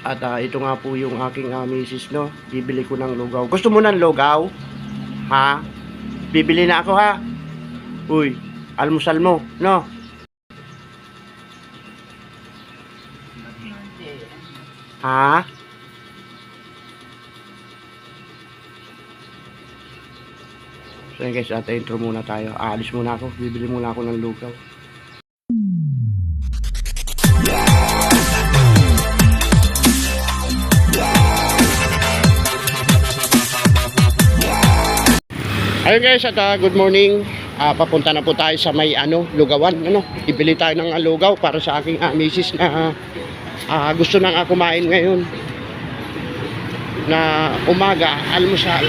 At ah, ito nga po yung aking uh, misis, no? Bibili ko ng lugaw. Gusto mo ng lugaw? Ha? Bibili na ako, ha? Uy, almusal mo, no? Ha? So guys, ata intro muna tayo. Aalis muna ako. Bibili muna ako ng lugaw. Ayun guys, at ah, good morning. Ah, papunta na po tayo sa may ano, lugawan. Ano, ibili tayo ng ah, lugaw para sa aking ah, misis na ah, gusto nang ah, kumain ngayon na umaga, almusal.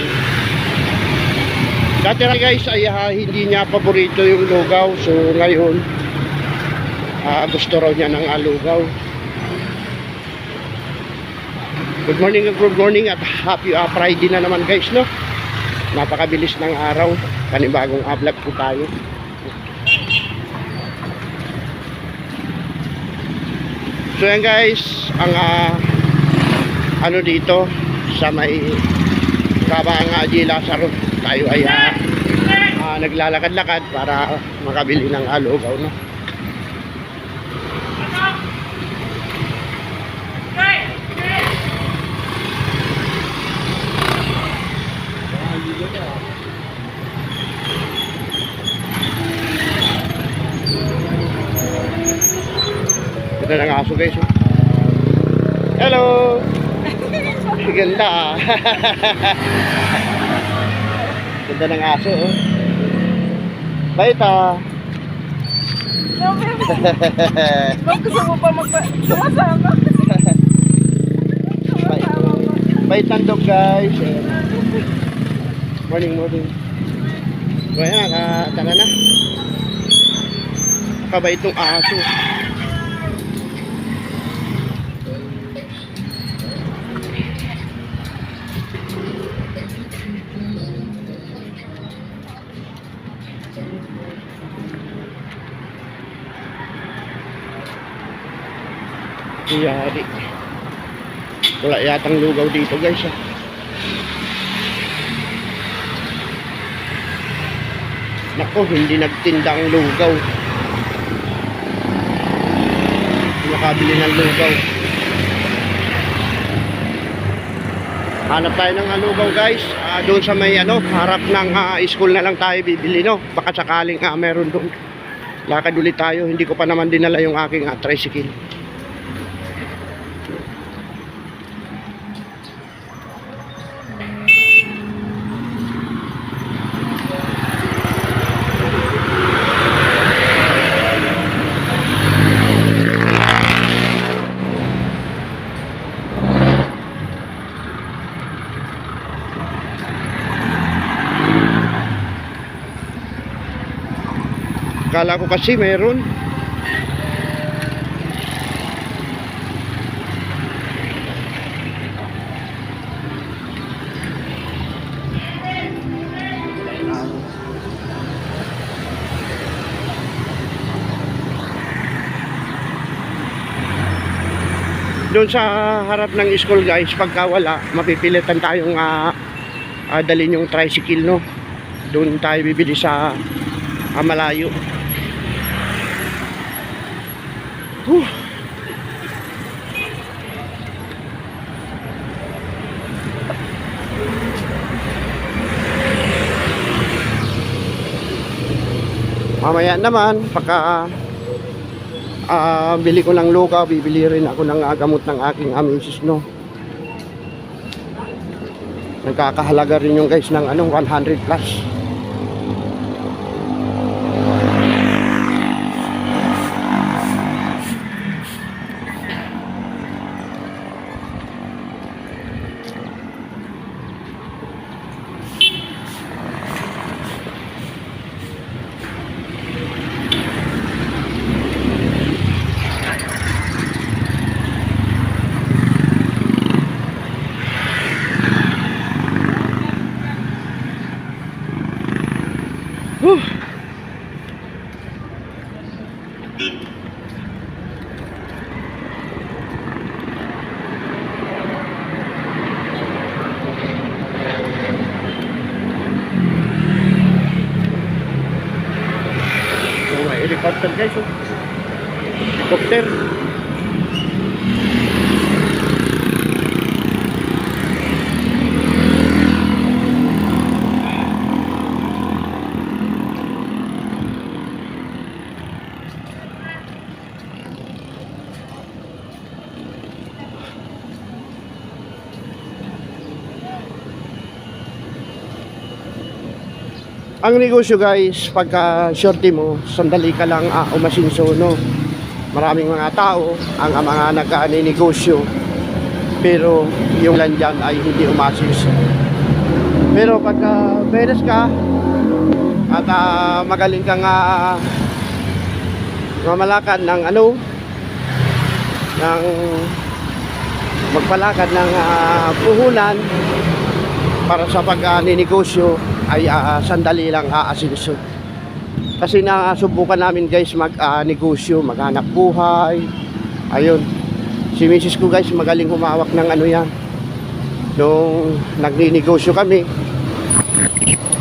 Dati na guys ay ah, hindi niya paborito yung lugaw. So ngayon, ah, gusto raw niya ng ah, lugaw. Good morning, good morning at happy ah, Friday na naman guys, no? Napakabilis ng araw. Panibagong vlog po tayo. So yan guys, ang ah, ano dito sa may Kabang uh, G. Lazaro tayo ay ah, ah, naglalakad-lakad para makabili ng alugaw no. Ito ng aso guys. oh. Hello! Ganda ah. Ganda ng aso oh. Bait ah. Ma'am, gusto mo pa magpa... Sumasama. Sumasama mo. Bait ng dog guys. Morning, morning. So ayan, ah, tara na. Kabait ng aso. Iyari. Wala yatang lugaw dito guys. ah. Nako, hindi nagtinda ang lugaw. Nakabili ng lugaw. Hanap tayo ng lugaw guys. Doon sa may ano, harap ng ah, school na lang tayo bibili no. Baka sakaling ah, meron doon. Lakad ulit tayo. Hindi ko pa naman dinala yung aking ah, tricycle. Kala ko kasi meron. Doon sa harap ng school guys, pagka wala, mapipilitan tayong ah, ah, dalhin yung tricycle no. Doon tayo bibili sa ah, malayo. Huh. Mamaya naman, pagka ah, bili ko ng lugaw, bibili rin ako ng ah, gamot ng aking amisis, no. Nagkakahalaga rin yung guys ng ano, 100 plus. Ang negosyo guys, pagka shorty mo, sandali ka lang uh, umasinso, no? Maraming mga tao ang mga nagka-negosyo pero yung lan dyan ay hindi umasinso. Pero pagka beres ka at ah, magaling kang uh, mamalakad ng ano ng magpalakad ng ah, puhunan para sa pag-ninegosyo ay ah, sandali lang aasinso. Kasi nasubukan namin guys mag-negosyo, maghanap buhay. Ayun. Si misis ko guys magaling humawak ng ano yan. Nung nagninegosyo kami,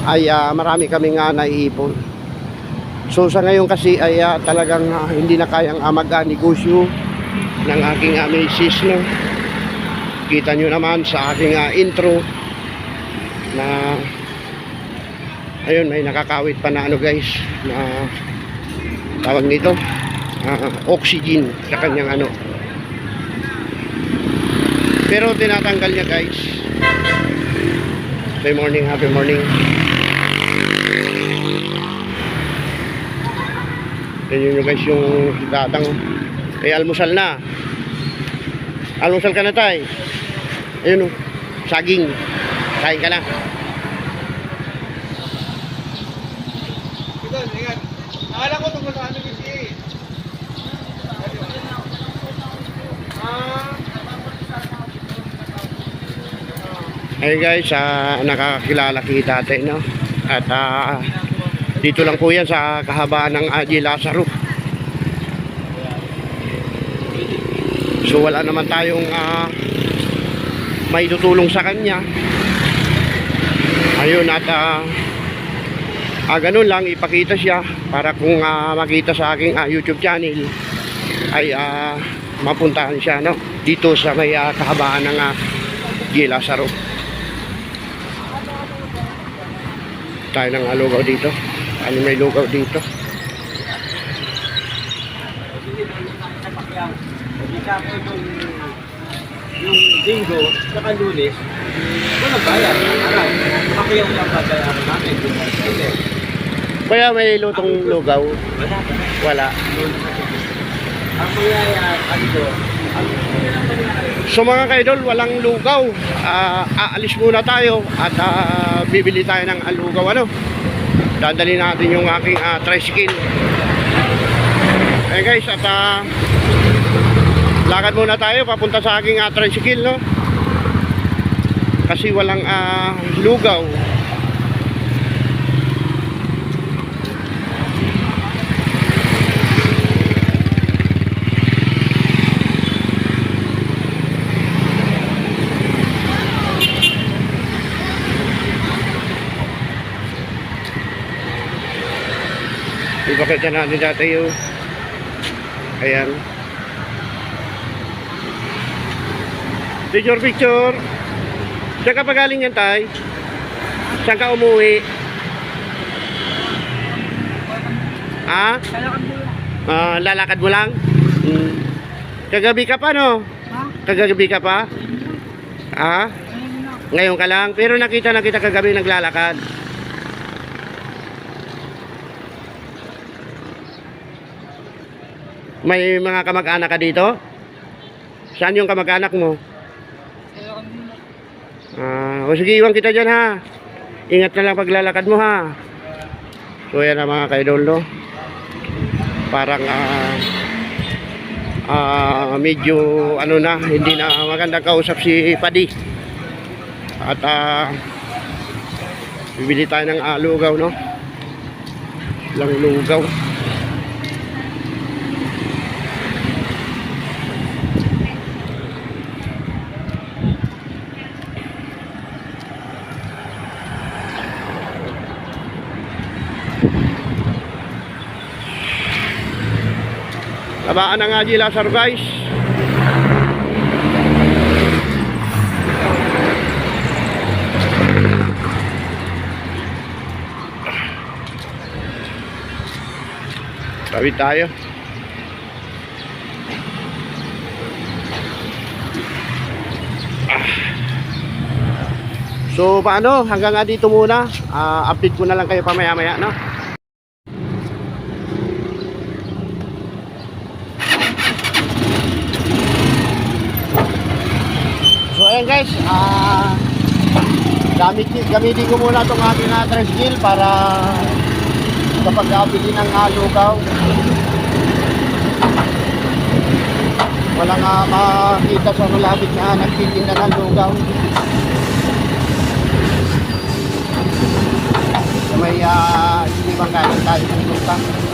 ay ah, marami kami nga naiipon. So sa ngayon kasi ay ah, talagang ah, hindi na kayang ah, mag-negosyo ng aking uh, misis. No? Kita nyo naman sa aking ah, intro na ayun may nakakawit pa na ano guys na tawag nito ah, oxygen sa kanyang ano. Pero tinatanggal niya guys. Happy morning happy morning. Tignan nyo guys yung datang. Ay almusal na. Almusal ka na tay. Ayun o saging. Kain ka na Ingat, ingat. Akala ko tungkol sa ano kasi. Ah, Hey guys, ah, nakakakilala kita dati, no? At ah, dito lang po yan sa kahabaan ng Adi Lazaro. So wala naman tayong ah, may tutulong sa kanya. Ayun at ah, ah, ganun lang ipakita siya para kung ah, makita sa aking ah, YouTube channel ay ah, mapuntahan siya no dito sa may ah, kahabaan ng ah, G. Lazaro. tayo ng ah, lugaw dito. Ano may lugaw dito? yung linggo, saka lunes, walang bayad. Araw, pakiyaw lang babayaran namin. Hindi. Kaya may lutong lugaw. Wala. Wala. Ang mayayaan, ano doon, So mga kaidol, walang lugaw. Ah, aalis muna tayo at ah, bibili tayo ng ah, lugaw. Ano? Dadali natin yung aking ah, tricycle. Eh guys, at ah, lakad muna tayo papunta sa aking ah, tricycle, no? Kasi walang ah, lugaw. Ipakita natin dati yung Ayan. Picture, picture. Saan ka pa galing yan, tay? Saan ka umuwi? Ha? Ah, lalakad mo lang? Hmm. Kagabi ka pa, no? Kagabi ka pa? Ha? Ngayon ka lang? Pero nakita na kita kagabi naglalakad. May mga kamag-anak ka dito? Saan yung kamag-anak mo? Ah, o sige, iwan kita dyan ha. Ingat na lang paglalakad mo ha. So yan ang mga kaidol no. Parang ah ah, medyo ano na, hindi na magandang kausap si Padi. At ah bibili tayo ng ah, lugaw no. Lang lugaw. Tabaan ng Haji Lazaro guys. Tawid tayo. So paano, hanggang nga dito muna. Ah, update ko na lang kayo pamaya-maya, no? So ayan guys, ah gamit gamitin ko muna itong aking na tricycle para kapag nabili ng uh, lugaw. Walang uh, makita sa malapit na nagtitinda ng lugaw. May uh, hindi bang galing tayo pupunta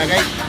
là cái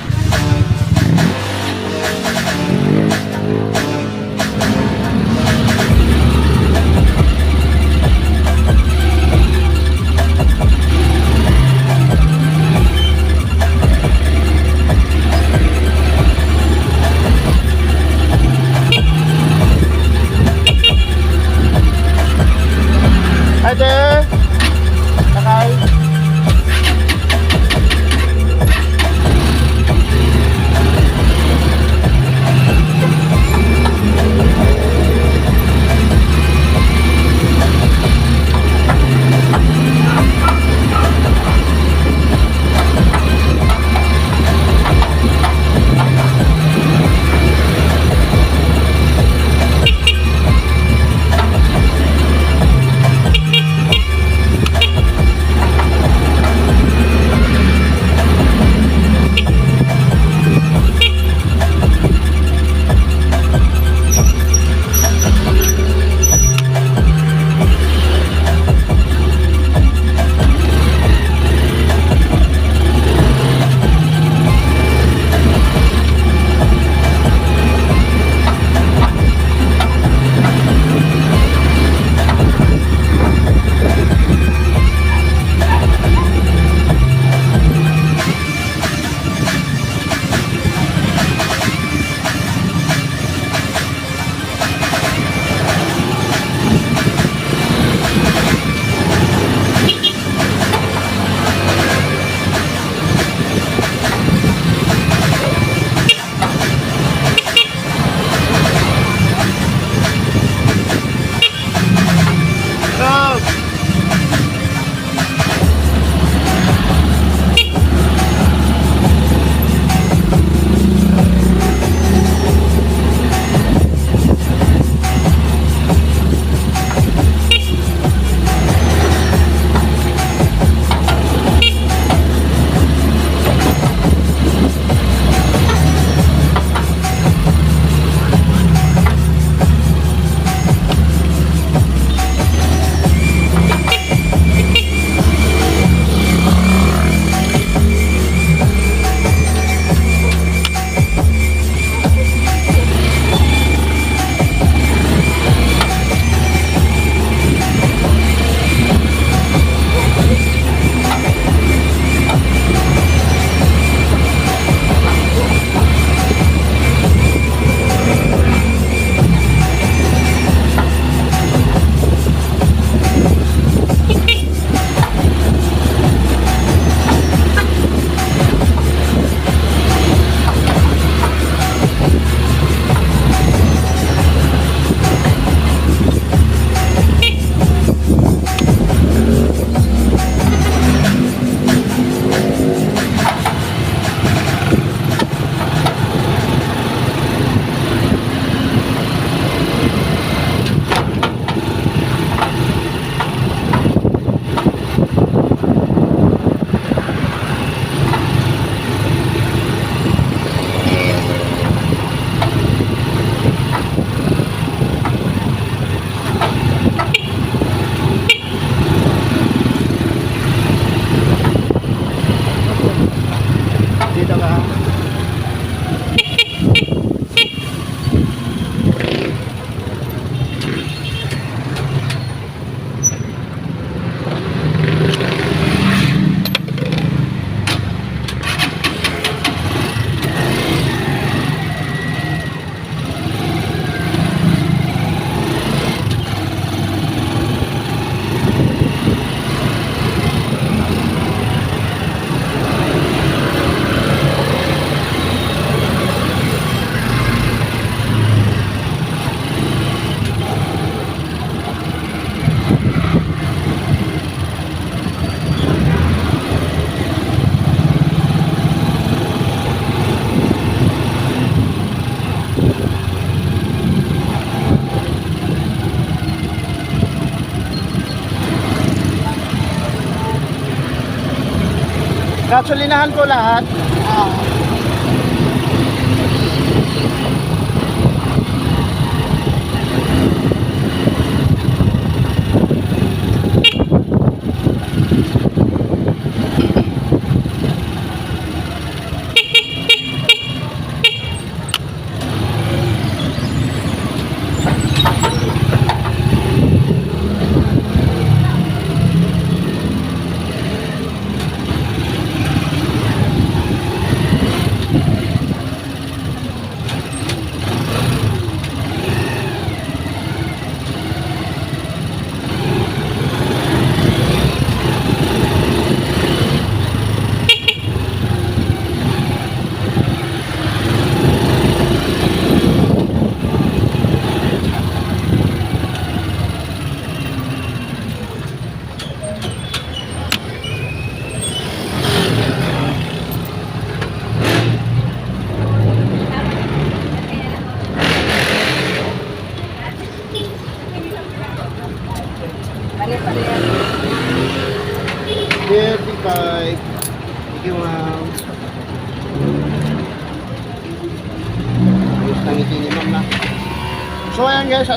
Gasolinahan ko lahat. Ah.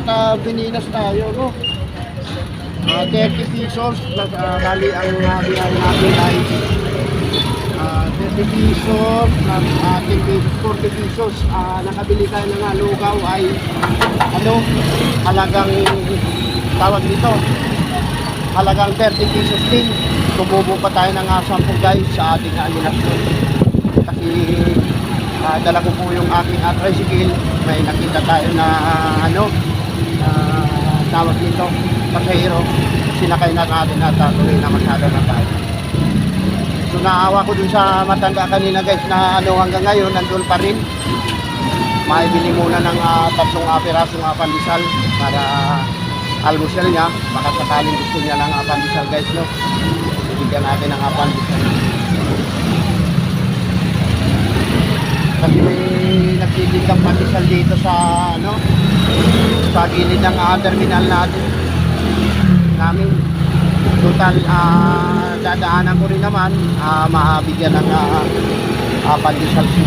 Ayan guys, at uh, bininas tayo, no? Ah, 30 pesos uh, ang uh, biyahe natin ay ah, 30 pesos plus uh, 10 pesos, 40 pesos. Ah, nakabili tayo ng uh, lugaw ay ano, halagang tawag dito, halagang 30 pesos din. Tumubo pa tayo ng uh, 10 guys sa ating alilasyon. Kasi ah, dala ko po yung aking uh, tricycle. May nakita tayo na ah, ano, na tawag dito, pasahero. Sinakay na natin at uh, tuloy na masyado na tayo. So naawa ko dun sa matanda kanina guys na ano hanggang ngayon nandun pa rin. Maibili muna ng uh, tatlong uh, pirasong uh, pandesal para almusal niya. Baka sakaling gusto niya ng uh, pandesal guys no. Bibigyan natin ng uh, pandesal. Kasi may nagtitindang pandesal dito sa ano sa gilid ng uh, terminal natin. Namin total ah dadaanan ko rin naman ah mabigyan ng uh, uh, pandesal si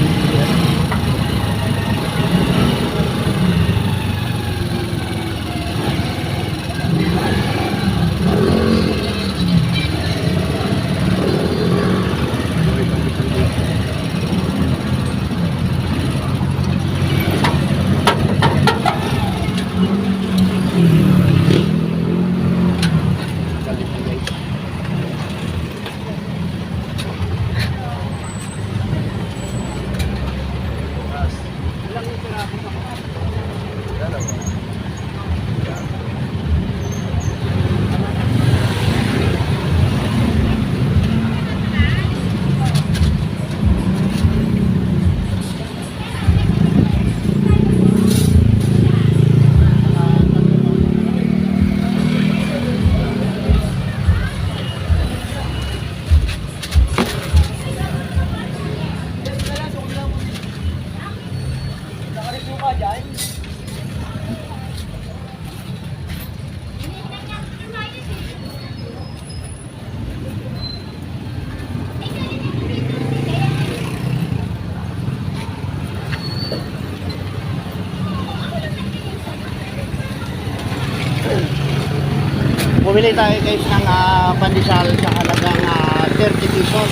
Bumili tayo guys ng ah, pandesal sa halagang ah, 30 pesos.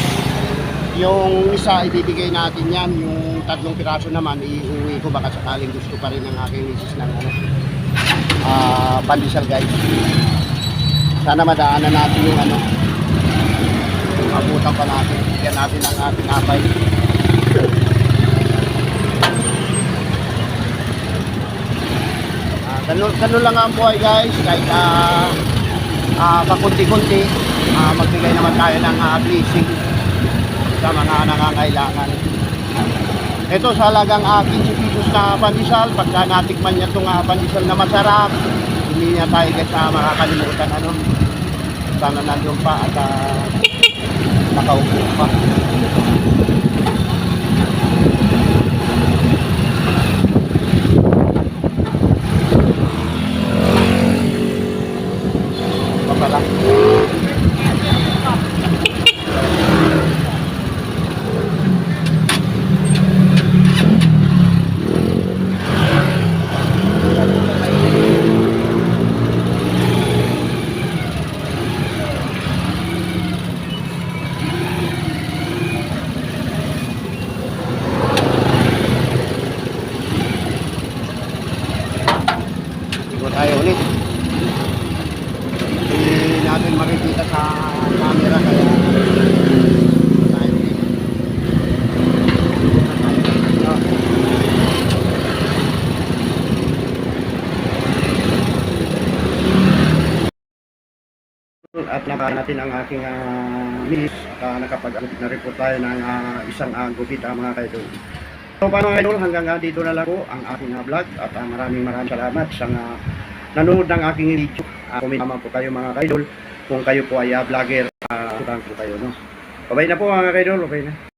Yung isa ibibigay natin yan, yung tatlong piraso naman iuwi ko baka sakaling gusto pa rin ng aking misis ng ano, ah, pandesal guys. Sana madaanan natin yung ano, yung abutan pa natin, bigyan natin ang ating apay. Ah, ganun, ganun lang ang buhay guys, kahit ah, ah pakunti-kunti, ah, magbigay naman tayo ng ah, blessing sa mga nangangailangan. Ito sa halagang uh, 15 pesos na pandesal, pagka natikman niya itong uh, pandesal na masarap, hindi niya tayo guys uh, makakalimutan ano. Sana nandun pa at uh, nakaupo pa. Pa pala. Binabayan natin ang aking uh, miss at uh, nakapag-agupit na rin tayo ng ah, isang uh, ah, mga kaidol. So paano mga idol, hanggang ah, dito na lang po ang aking ah, vlog at ah, maraming maraming salamat sa uh, nanonood ng aking video. Uh, comment naman po kayo mga kaidol kung kayo po ay ah, vlogger, uh, po kayo no. Babay na po mga kaidol, okay na.